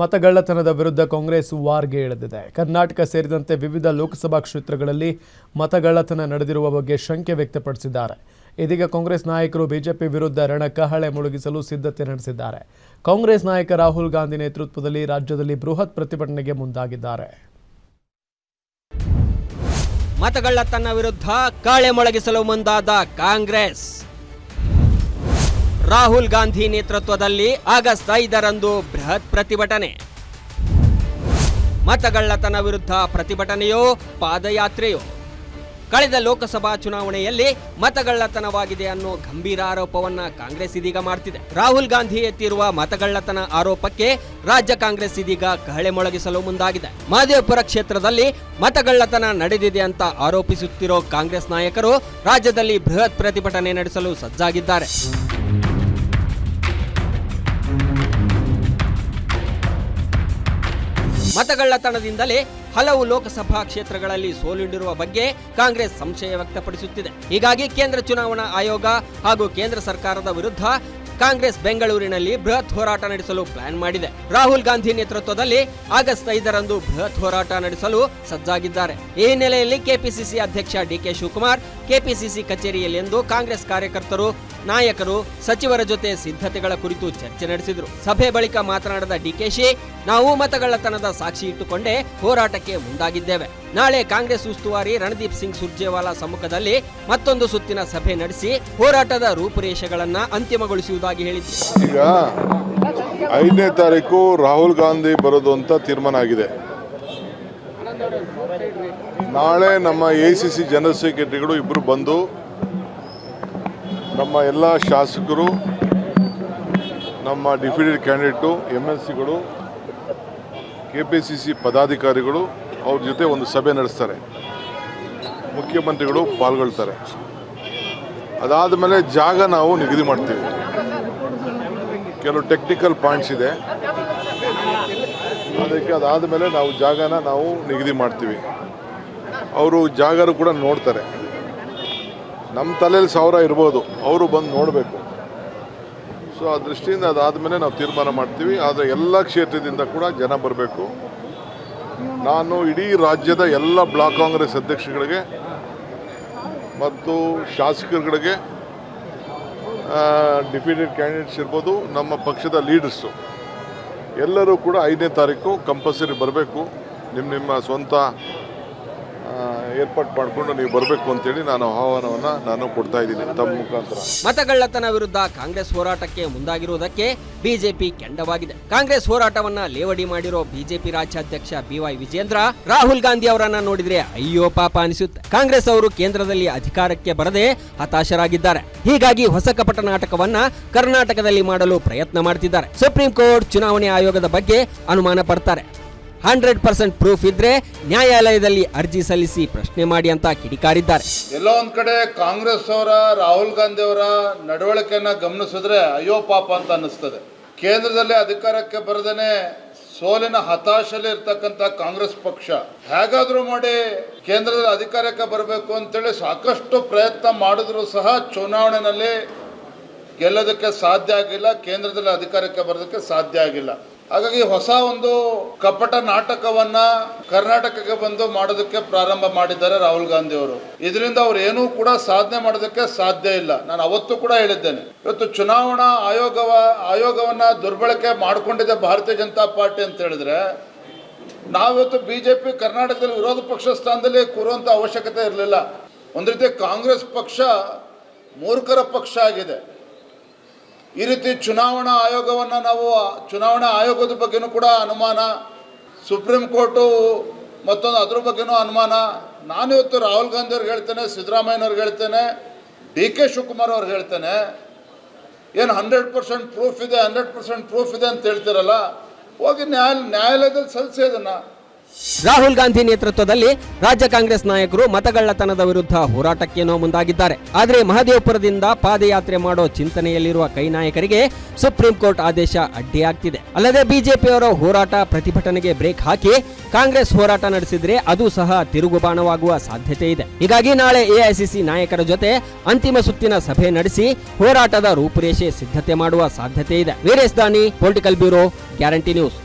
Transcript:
ಮತಗಳ್ಳತನದ ವಿರುದ್ಧ ಕಾಂಗ್ರೆಸ್ ವಾರ್ಗೆ ಇಳಿದಿದೆ ಕರ್ನಾಟಕ ಸೇರಿದಂತೆ ವಿವಿಧ ಲೋಕಸಭಾ ಕ್ಷೇತ್ರಗಳಲ್ಲಿ ಮತಗಳ್ಳತನ ನಡೆದಿರುವ ಬಗ್ಗೆ ಶಂಕೆ ವ್ಯಕ್ತಪಡಿಸಿದ್ದಾರೆ. ಇದೀಗ ಕಾಂಗ್ರೆಸ್ ನಾಯಕರು ಬಿಜೆಪಿ ವಿರುದ್ಧ ರಣಕಹಳೆ ಮುಳುಗಿಸಲು ಸಿದ್ಧತೆ ನಡೆಸಿದ್ದಾರೆ. ಕಾಂಗ್ರೆಸ್ ನಾಯಕ ರಾಹುಲ್ ಗಾಂಧಿ ನೇತೃತ್ವದಲ್ಲಿ ರಾಜ್ಯದಲ್ಲಿ ಬೃಹತ್ ಪ್ರತಿಭಟನೆಗೆ ಮುಂದಾಗಿದ್ದಾರೆ. ಮತಗಳ್ಳತನ ವಿರುದ್ಧ ಕಾಳೆ ಮೊಳಗಿಸಲು ಮುಂದಾದ ಕಾಂಗ್ರೆಸ್. ರಾಹುಲ್ ಗಾಂಧಿ ನೇತೃತ್ವದಲ್ಲಿ ಆಗಸ್ಟ್ ಐದರಂದು ಬೃಹತ್ ಪ್ರತಿಭಟನೆ. ಮತಗಳ್ಳತನ ವಿರುದ್ಧ ಪ್ರತಿಭಟನೆಯೋ ಪಾದಯಾತ್ರೆಯೋ? ಕಳೆದ ಲೋಕಸಭಾ ಚುನಾವಣೆಯಲ್ಲಿ ಮತಗಳ್ಳತನವಾಗಿದೆ ಅನ್ನೋ ಗಂಭೀರ ಆರೋಪವನ್ನ ಕಾಂಗ್ರೆಸ್ ಇದೀಗ ಮಾಡ್ತಿದೆ. ರಾಹುಲ್ ಗಾಂಧಿ ಎತ್ತಿರುವ ಮತಗಳ್ಳತನ ಆರೋಪಕ್ಕೆ ರಾಜ್ಯ ಕಾಂಗ್ರೆಸ್ ಇದೀಗ ಕಹಳೆ ಮೊಳಗಿಸಲು ಮುಂದಾಗಿದೆ. ಮಹದೇವಪುರ ಕ್ಷೇತ್ರದಲ್ಲಿ ಮತಗಳ್ಳತನ ನಡೆದಿದೆ ಅಂತ ಆರೋಪಿಸುತ್ತಿರೋ ಕಾಂಗ್ರೆಸ್ ನಾಯಕರು ರಾಜ್ಯದಲ್ಲಿ ಬೃಹತ್ ಪ್ರತಿಭಟನೆ ನಡೆಸಲು ಸಜ್ಜಾಗಿದ್ದಾರೆ. ಮತಗಳ್ಳತನದಿಂದಲೇ ಹಲವು ಲೋಕಸಭಾ ಕ್ಷೇತ್ರಗಳಲ್ಲಿ ಸೋಲುಂಡಿರುವ ಬಗ್ಗೆ ಕಾಂಗ್ರೆಸ್ ಸಂಶಯ ವ್ಯಕ್ತಪಡಿಸುತ್ತಿದೆ. ಹೀಗಾಗಿ ಕೇಂದ್ರ ಚುನಾವಣಾ ಆಯೋಗ ಹಾಗೂ ಕೇಂದ್ರ ಸರ್ಕಾರದ ವಿರುದ್ಧ ಕಾಂಗ್ರೆಸ್ ಬೆಂಗಳೂರಿನಲ್ಲಿ ಬೃಹತ್ ಹೋರಾಟ ನಡೆಸಲು ಪ್ಲಾನ್ ಮಾಡಿದೆ. ರಾಹುಲ್ ಗಾಂಧಿ ನೇತೃತ್ವದಲ್ಲಿ ಆಗಸ್ಟ್ ಐದರಂದು ಬೃಹತ್ ಹೋರಾಟ ನಡೆಸಲು ಸಜ್ಜಾಗಿದ್ದಾರೆ. ಈ ಹಿನ್ನೆಲೆಯಲ್ಲಿ ಕೆಪಿಸಿಸಿ ಅಧ್ಯಕ್ಷ ಡಿಕೆ ಶಿವಕುಮಾರ್, ಕೆಪಿಸಿಸಿ ಕಚೇರಿಯಲ್ಲಿಂದು ಕಾಂಗ್ರೆಸ್ ಕಾರ್ಯಕರ್ತರು ನಾಯಕರು ಸಚಿವರ ಜೊತೆ ಸಿದ್ಧತೆಗಳ ಕುರಿತು ಚರ್ಚೆ ನಡೆಸಿದರು. ಸಭೆ ಬಳಿಕ ಮಾತನಾಡಿದ ಡಿಕೆಶಿ ನಾವು ಮತಗಳ್ಳತನದ ಸಾಕ್ಷಿ ಇಟ್ಟುಕೊಂಡೇ ಹೋರಾಟಕ್ಕೆ ಮುಂದಾಗಿದ್ದೇವೆ. ನಾಳೆ ಕಾಂಗ್ರೆಸ್ ಉಸ್ತುವಾರಿ ರಣದೀಪ್ ಸಿಂಗ್ ಸುರ್ಜೇವಾಲಾ ಸಮ್ಮುಖದಲ್ಲಿ ಮತ್ತೊಂದು ಸುತ್ತಿನ ಸಭೆ ನಡೆಸಿ ಹೋರಾಟದ ರೂಪುರೇಷೆಗಳನ್ನ ಅಂತಿಮಗೊಳಿಸುವುದಾಗಿ ಹೇಳಿದ್ರು. ಈಗ ಐದನೇ ತಾರೀಕು ರಾಹುಲ್ ಗಾಂಧಿ ಬರೋದು ಅಂತ ತೀರ್ಮಾನ ಆಗಿದೆ. ನಾಳೆ ನಮ್ಮ ಎ ಸಿ ಸಿ ಜನರಲ್ ಸೆಕ್ರೆಟರಿಗಳು ಇಬ್ಬರು ಬಂದು ನಮ್ಮ ಎಲ್ಲ ಶಾಸಕರು, ನಮ್ಮ ಡಿಫಿಡೆಡ್ ಕ್ಯಾಂಡಿಡೇಟು ಎಂ ಎಲ್ ಸಿಗಳು ಕೆ ಪಿ ಸಿ ಸಿ ಪದಾಧಿಕಾರಿಗಳು ಅವ್ರ ಜೊತೆ ಒಂದು ಸಭೆ ನಡೆಸ್ತಾರೆ. ಮುಖ್ಯಮಂತ್ರಿಗಳು ಪಾಲ್ಗೊಳ್ತಾರೆ. ಅದಾದ ಮೇಲೆ ಜಾಗ ನಾವು ನಿಗದಿ ಮಾಡ್ತೀವಿ. ಕೆಲವು ಟೆಕ್ನಿಕಲ್ ಪಾಯಿಂಟ್ಸ್ ಇದೆ. ಅದಕ್ಕೆ ಅದಾದ ಮೇಲೆ ನಾವು ಜಾಗನ ನಾವು ನಿಗದಿ ಮಾಡ್ತೀವಿ. ಅವರು ಜಾಗರು ಕೂಡ ನೋಡ್ತಾರೆ. ನಮ್ಮ ತಲೆಯಲ್ಲಿ ಸಾವಿರ ಇರ್ಬೋದು. ಅವರು ಬಂದು ನೋಡಬೇಕು. ಸೊ ಆ ದೃಷ್ಟಿಯಿಂದ ಅದಾದಮೇಲೆ ನಾವು ತೀರ್ಮಾನ ಮಾಡ್ತೀವಿ. ಆದರೆ ಎಲ್ಲ ಕ್ಷೇತ್ರದಿಂದ ಕೂಡ ಜನ ಬರಬೇಕು. ನಾನು ಇಡೀ ರಾಜ್ಯದ ಎಲ್ಲ ಬ್ಲಾಕ್ ಕಾಂಗ್ರೆಸ್ ಅಧ್ಯಕ್ಷಗಳಿಗೆ ಮತ್ತು ಶಾಸಕರುಗಳಿಗೆ ಡಿಪ್ಯೂಟೆಡ್ ಕ್ಯಾಂಡಿಡೇಟ್ಸ್ ಇರ್ಬೋದು, ನಮ್ಮ ಪಕ್ಷದ ಲೀಡರ್ಸು ಎಲ್ಲರೂ ಕೂಡ ಐದನೇ ತಾರೀಕು ಕಂಪಲ್ಸರಿ ಬರಬೇಕು. ನಿಮ್ಮ ನಿಮ್ಮ ಸ್ವಂತ ಏರ್ಪಾಟ್ ಮಾಡಿಕೊಂಡು ನೀವು ಬರಬೇಕು ಅಂತೇಳಿ ನಾನು ಆಹ್ವಾನವನ್ನ ನಾನು ಕೊಡ್ತಾ ಇದ್ದೀನಿ ತಮ್ಮ ಮುಖಾಂತರ. ಮತಗಳ್ಳತನ ವಿರುದ್ಧ ಕಾಂಗ್ರೆಸ್ ಹೋರಾಟಕ್ಕೆ ಮುಂದಾಗಿರುವುದಕ್ಕೆ ಬಿಜೆಪಿ ಕೆಂಡವಾಗಿದೆ. ಕಾಂಗ್ರೆಸ್ ಹೋರಾಟವನ್ನ ಲೇವಡಿ ಮಾಡಿರೋ ಬಿಜೆಪಿ ರಾಜ್ಯಾಧ್ಯಕ್ಷ ಬಿವೈ ವಿಜೇಂದ್ರ, ರಾಹುಲ್ ಗಾಂಧಿ ಅವರನ್ನ ನೋಡಿದ್ರೆ ಅಯ್ಯೋ ಪಾಪ ಅನಿಸುತ್ತೆ. ಕಾಂಗ್ರೆಸ್ ಅವರು ಕೇಂದ್ರದಲ್ಲಿ ಅಧಿಕಾರಕ್ಕೆ ಬರದೆ ಹತಾಶರಾಗಿದ್ದಾರೆ. ಹೀಗಾಗಿ ಹೊಸ ಕಪಟ ನಾಟಕವನ್ನ ಕರ್ನಾಟಕದಲ್ಲಿ ಮಾಡಲು ಪ್ರಯತ್ನ ಮಾಡ್ತಿದ್ದಾರೆ. ಸುಪ್ರೀಂ ಕೋರ್ಟ್ ಚುನಾವಣೆ ಆಯೋಗದ ಬಗ್ಗೆ ಅನುಮಾನ ಪಡ್ತಾರೆ. ಹಂಡ್ರೆಡ್ ಪರ್ಸೆಂಟ್ ಪ್ರೂಫ್ ಇದ್ರೆ ನ್ಯಾಯಾಲಯದಲ್ಲಿ ಅರ್ಜಿ ಸಲ್ಲಿಸಿ ಪ್ರಶ್ನೆ ಮಾಡಿ ಅಂತ ಕಿಡಿಕಾರಿದ್ದಾರೆ. ಎಲ್ಲೋ ಒಂದ್ ಕಡೆ ಕಾಂಗ್ರೆಸ್ ಅವರ ರಾಹುಲ್ ಗಾಂಧಿ ಅವರ ನಡವಳಿಕೆಯನ್ನ ಗಮನಿಸಿದ್ರೆ ಅಯ್ಯೋ ಪಾಪ ಅಂತ ಅನ್ನಿಸ್ತದೆ. ಕೇಂದ್ರದಲ್ಲಿ ಅಧಿಕಾರಕ್ಕೆ ಬರದೇನೆ ಸೋಲಿನ ಹತಾಶಲ್ಲಿ ಇರ್ತಕ್ಕಂಥ ಕಾಂಗ್ರೆಸ್ ಪಕ್ಷ. ಹೇಗಾದರೂ ಮಾಡಿ ಕೇಂದ್ರದಲ್ಲಿ ಅಧಿಕಾರಕ್ಕೆ ಬರಬೇಕು ಅಂತೇಳಿ ಸಾಕಷ್ಟು ಪ್ರಯತ್ನ ಮಾಡಿದ್ರು ಸಹ ಚುನಾವಣೆಯಲ್ಲಿ ಗೆಲ್ಲೋದಕ್ಕೆ ಸಾಧ್ಯ ಆಗಿಲ್ಲ, ಕೇಂದ್ರದಲ್ಲಿ ಅಧಿಕಾರಕ್ಕೆ ಬರೋದಕ್ಕೆ ಸಾಧ್ಯ ಆಗಿಲ್ಲ. ಹಾಗಾಗಿ ಹೊಸ ಒಂದು ಕಪಟ ನಾಟಕವನ್ನ ಕರ್ನಾಟಕಕ್ಕೆ ಬಂದು ಮಾಡೋದಕ್ಕೆ ಪ್ರಾರಂಭ ಮಾಡಿದ್ದಾರೆ ರಾಹುಲ್ ಗಾಂಧಿ ಅವರು. ಇದರಿಂದ ಅವ್ರು ಏನೂ ಕೂಡ ಸಾಧನೆ ಮಾಡೋದಕ್ಕೆ ಸಾಧ್ಯ ಇಲ್ಲ. ನಾನು ಅವತ್ತು ಕೂಡ ಹೇಳಿದ್ದೇನೆ. ಇವತ್ತು ಚುನಾವಣಾ ಆಯೋಗವ, ಆಯೋಗವನ್ನ ದುರ್ಬಳಕೆ ಮಾಡಿಕೊಂಡಿದೆ ಭಾರತೀಯ ಜನತಾ ಪಾರ್ಟಿ ಅಂತ ಹೇಳಿದ್ರೆ, ನಾವಿವತ್ತು ಬಿ ಜೆ ಪಿ ಕರ್ನಾಟಕದಲ್ಲಿ ವಿರೋಧ ಪಕ್ಷ ಸ್ಥಾನದಲ್ಲಿ ಕೂರುವಂಥ ಅವಶ್ಯಕತೆ ಇರಲಿಲ್ಲ. ಒಂದು ರೀತಿ ಕಾಂಗ್ರೆಸ್ ಪಕ್ಷ ಮೂರ್ಖರ ಪಕ್ಷ ಆಗಿದೆ. ಈ ರೀತಿ ಚುನಾವಣಾ ಆಯೋಗವನ್ನು ನಾವು, ಚುನಾವಣಾ ಆಯೋಗದ ಬಗ್ಗೆನೂ ಕೂಡ ಅನುಮಾನ, ಸುಪ್ರೀಂ ಕೋರ್ಟು ಮತ್ತೊಂದು ಅದ್ರ ಬಗ್ಗೆನೂ ಅನುಮಾನ. ನಾನಿವತ್ತು ರಾಹುಲ್ ಗಾಂಧಿ ಅವ್ರಿಗೆ ಹೇಳ್ತೇನೆ ಸಿದ್ದರಾಮಯ್ಯನವ್ರಿಗೆ ಹೇಳ್ತೇನೆ, ಡಿ ಕೆ ಶಿವಕುಮಾರ್ ಅವ್ರಿಗೆ ಹೇಳ್ತೇನೆ. ಏನು ಹಂಡ್ರೆಡ್ ಪರ್ಸೆಂಟ್ ಪ್ರೂಫ್ ಇದೆ, ಹಂಡ್ರೆಡ್ ಪರ್ಸೆಂಟ್ ಪ್ರೂಫ್ ಇದೆ ಅಂತ ಹೇಳ್ತಿರಲ್ಲ. ಹೋಗಿ ನ್ಯಾಯ, ನ್ಯಾಯಾಲಯದಲ್ಲಿ ಸಲ್ಲಿಸಿ ಅದನ್ನು. ರಾಹುಲ್ ಗಾಂಧಿ ನೇತೃತ್ವದಲ್ಲಿ ರಾಜ್ಯ ಕಾಂಗ್ರೆಸ್ ನಾಯಕರು ಮತಗಳ್ಳತನದ ವಿರುದ್ಧ ಹೋರಾಟಕ್ಕೇನೋ ಮುಂದಾಗಿದ್ದಾರೆ. ಆದರೆ ಮಹದೇವಪುರದಿಂದ ಪಾದಯಾತ್ರೆ ಮಾಡೋ ಚಿಂತನೆಯಲ್ಲಿರುವ ಕೈ ನಾಯಕರಿಗೆ ಸುಪ್ರೀಂ ಕೋರ್ಟ್ ಆದೇಶ ಅಡ್ಡಿಯಾಗ್ತಿದೆ. ಅಲ್ಲದೆ ಬಿಜೆಪಿಯವರ ಹೋರಾಟ ಪ್ರತಿಭಟನೆಗೆ ಬ್ರೇಕ್ ಹಾಕಿ ಕಾಂಗ್ರೆಸ್ ಹೋರಾಟ ನಡೆಸಿದ್ರೆ ಅದು ಸಹ ತಿರುಗುಬಾಣವಾಗುವ ಸಾಧ್ಯತೆ ಇದೆ. ಹೀಗಾಗಿ ನಾಳೆ ಎಐಸಿಸಿ ನಾಯಕರ ಜೊತೆ ಅಂತಿಮ ಸುತ್ತಿನ ಸಭೆ ನಡೆಸಿ ಹೋರಾಟದ ರೂಪುರೇಷೆ ಸಿದ್ಧತೆ ಮಾಡುವ ಸಾಧ್ಯತೆ ಇದೆ. ವೀರೇಶ್ ದಾನಿ, ಪೊಲಿಟಿಕಲ್ ಬ್ಯೂರೋ, ಗ್ಯಾರಂಟಿ ನ್ಯೂಸ್.